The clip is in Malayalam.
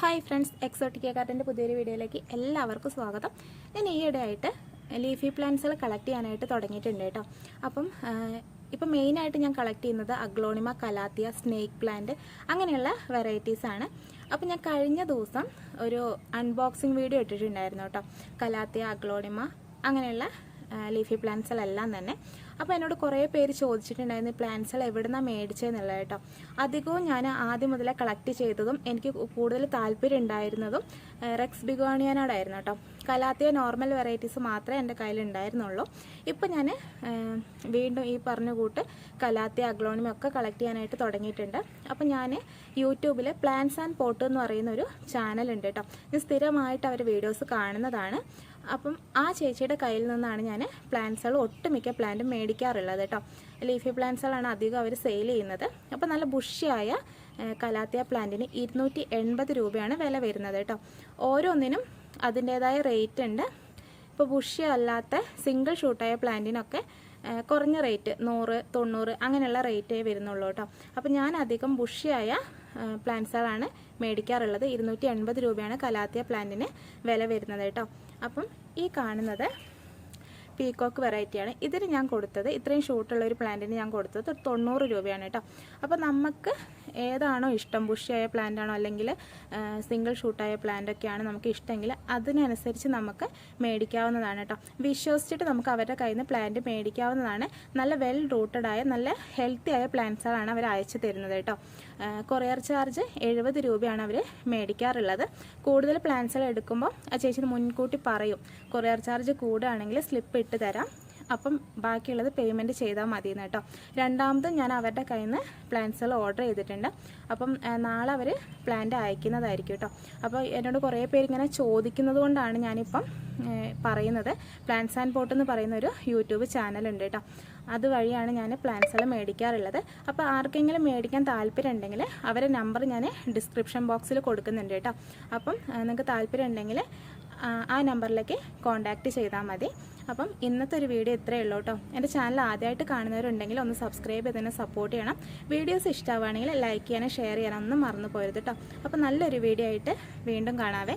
ഹായ് ഫ്രണ്ട്സ് എക്സോട്ടിക് കാർട്ടിന്റെ പുതിയൊരു വീഡിയോയിലേക്ക് എല്ലാവർക്കും സ്വാഗതം. ഞാൻ ഈയിടെ ആയിട്ട് ലീഫി പ്ലാന്റ്സുകൾ കളക്ട് ചെയ്യാനായിട്ട് തുടങ്ങിയിട്ടുണ്ട് കേട്ടോ. അപ്പം ഇപ്പം മെയിനായിട്ട് ഞാൻ കളക്ട് ചെയ്യുന്നത് അഗ്ലോണിമ കലാത്തിയ സ്നേക്ക് പ്ലാന്റ് അങ്ങനെയുള്ള വെറൈറ്റീസാണ് അപ്പം ഞാൻ കഴിഞ്ഞ ദിവസം ഒരു അൺബോക്സിങ് വീഡിയോ ഇട്ടിട്ടുണ്ടായിരുന്നു കേട്ടോ. കലാത്തിയ അഗ്ലോണിമ അങ്ങനെയുള്ള ലീഫി പ്ലാന്റ്സിലെല്ലാം തന്നെ. അപ്പോൾ എന്നോട് കുറേ പേര് ചോദിച്ചിട്ടുണ്ടായിരുന്നു ഈ എവിടെ നിന്നാണ് മേടിച്ചതെന്നുള്ളത് കേട്ടോ അധികവും ഞാൻ ആദ്യം മുതലേ കളക്ട് ചെയ്തതും എനിക്ക് കൂടുതൽ താല്പര്യം ഉണ്ടായിരുന്നതും റെക്സ് ബിഗോണിയനോടായിരുന്നു കേട്ടോ കലാത്തിയ നോർമൽ വെറൈറ്റീസ് മാത്രമേ എന്റെ കയ്യിൽ ഉണ്ടായിരുന്നുള്ളൂ ഇപ്പം ഞാൻ വീണ്ടും ഈ പറഞ്ഞ കൂട്ട് കലാത്തിയ അഗ്ലോണിമ ഒക്കെ കളക്ട് ചെയ്യാനായിട്ട് തുടങ്ങിയിട്ടുണ്ട്. അപ്പം ഞാൻ യൂട്യൂബിൽ പ്ലാന്റ്സ് ആൻഡ് പോട്ട് എന്ന് പറയുന്ന ഒരു ചാനലുണ്ട് കേട്ടോ ഞാൻ സ്ഥിരമായിട്ട് അവർ വീഡിയോസ് കാണുന്നതാണ്. അപ്പം ആ ചേച്ചിയുടെ കയ്യിൽ നിന്നാണ് ഞാൻ പ്ലാന്റ്സുകൾ ഒട്ടുമിക്ക പ്ലാന്റും മേടിക്കാറുള്ളത് കേട്ടോ ലീഫി പ്ലാന്റ്സുകളാണ് അധികം അവർ സെയിൽ ചെയ്യുന്നത്. അപ്പോൾ നല്ല ബുഷിയായ കലാത്തിയ പ്ലാന്റിന് ഇരുന്നൂറ്റി എൺപത് രൂപയാണ് വില വരുന്നത് കേട്ടോ ഓരോന്നിനും അതിന്റേതായ റേറ്റ് ഉണ്ട്. ഇപ്പോൾ ബുഷ്യ അല്ലാത്ത സിംഗിൾ ഷൂട്ടായ പ്ലാന്റിനൊക്കെ കുറഞ്ഞ റേറ്റ് നൂറ് തൊണ്ണൂറ് അങ്ങനെയുള്ള റേറ്റേ വരുന്നുള്ളൂ കേട്ടോ. അപ്പോൾ ഞാൻ അധികം ബുഷിയായ പ്ലാന്റ്സുകളാണ് മേടിക്കാറുള്ളത്. ഇരുന്നൂറ്റി എൺപത് രൂപയാണ് കലാത്തിയ പ്ലാന്റിന് വില വരുന്നത് കേട്ടോ. അപ്പം ഈ കാണുന്നത് പീകോക്ക് വെറൈറ്റിയാണ്. ഇതിന് ഞാൻ കൊടുത്തത് ഇത്രയും ഷൂട്ടുള്ള ഒരു പ്ലാന്റിന് ഞാൻ കൊടുത്തത് ഒരു തൊണ്ണൂറ് രൂപയാണ് കേട്ടോ. അപ്പോൾ നമുക്ക് ഏതാണോ ഇഷ്ടം ബുഷിയായ പ്ലാന്റ് ആണോ അല്ലെങ്കിൽ സിംഗിൾ ഷൂട്ടായ പ്ലാന്റ് ഒക്കെയാണ് നമുക്ക് ഇഷ്ടമെങ്കിൽ അതിനനുസരിച്ച് നമുക്ക് മേടിക്കാവുന്നതാണ് കേട്ടോ. വിശ്വസിച്ചിട്ട് നമുക്ക് അവരുടെ കയ്യിൽ നിന്ന് പ്ലാന്റ് മേടിക്കാവുന്നതാണ്. നല്ല വെൽ റൂട്ടഡായ നല്ല ഹെൽത്തി ആയ പ്ലാന്റ്സുകളാണ് അവർ അയച്ചു തരുന്നത് കേട്ടോ. കൊറിയർ ചാർജ് എഴുപത് രൂപയാണ് അവർ മേടിക്കാറുള്ളത്. കൂടുതൽ പ്ലാന്റ്സുകൾ എടുക്കുമ്പോൾ ആ ചേച്ചി മുൻകൂട്ടി പറയും. കൊറിയർ ചാർജ് കൂടുകയാണെങ്കിൽ സ്ലിപ്പ് ഇട്ട് തരാം അപ്പം ബാക്കിയുള്ളത് പേയ്മെന്റ് ചെയ്താൽ മതി എന്ന് കേട്ടോ. രണ്ടാമത് ഞാൻ അവരുടെ കയ്യിൽ നിന്ന് പ്ലാന്റ്സുകൾ ഓർഡർ ചെയ്തിട്ടുണ്ട്. അപ്പം നാളെ അവർ പ്ലാന്റ് അയക്കുന്നതായിരിക്കും കേട്ടോ. അപ്പോൾ എന്നോട് കുറേ പേര് ഇങ്ങനെ ചോദിക്കുന്നത് കൊണ്ടാണ് ഞാനിപ്പം പറയുന്നത്. പ്ലാന്റ്സ് ആൻഡ് പോട്ട് എന്ന് പറയുന്ന ഒരു യൂട്യൂബ് ചാനലുണ്ട് കേട്ടോ. അതുവഴിയാണ് ഞാൻ പ്ലാന്റ്സുകൾ മേടിക്കാറുള്ളത്. അപ്പോൾ ആർക്കെങ്കിലും മേടിക്കാൻ താല്പര്യം ഉണ്ടെങ്കിൽ അവരെ നമ്പർ ഞാൻ ഡിസ്ക്രിപ്ഷൻ ബോക്സിൽ കൊടുക്കുന്നുണ്ട് കേട്ടോ. അപ്പം നിങ്ങൾക്ക് താല്പര്യം ഉണ്ടെങ്കിൽ ആ നമ്പറിലേക്ക് കോൺടാക്റ്റ് ചെയ്താൽ മതി. അപ്പം ഇന്നത്തെ ഒരു വീഡിയോ ഇത്രയേ ഉള്ളൂ കേട്ടോ. എന്റെ ചാനൽ ആദ്യമായിട്ട് കാണുന്നവരുണ്ടെങ്കിൽ ഒന്ന് സബ്സ്ക്രൈബ് ചെയ്ത് തന്നെ സപ്പോർട്ട് ചെയ്യണം. വീഡിയോസ് ഇഷ്ടമാവുകയാണെങ്കിൽ ലൈക്ക് ചെയ്യാനും ഷെയർ ചെയ്യാനും ഒന്നും മറന്നു പോരുത് കേട്ടോ. അപ്പോൾ നല്ലൊരു വീഡിയോ ആയിട്ട് വീണ്ടും കാണാവേ.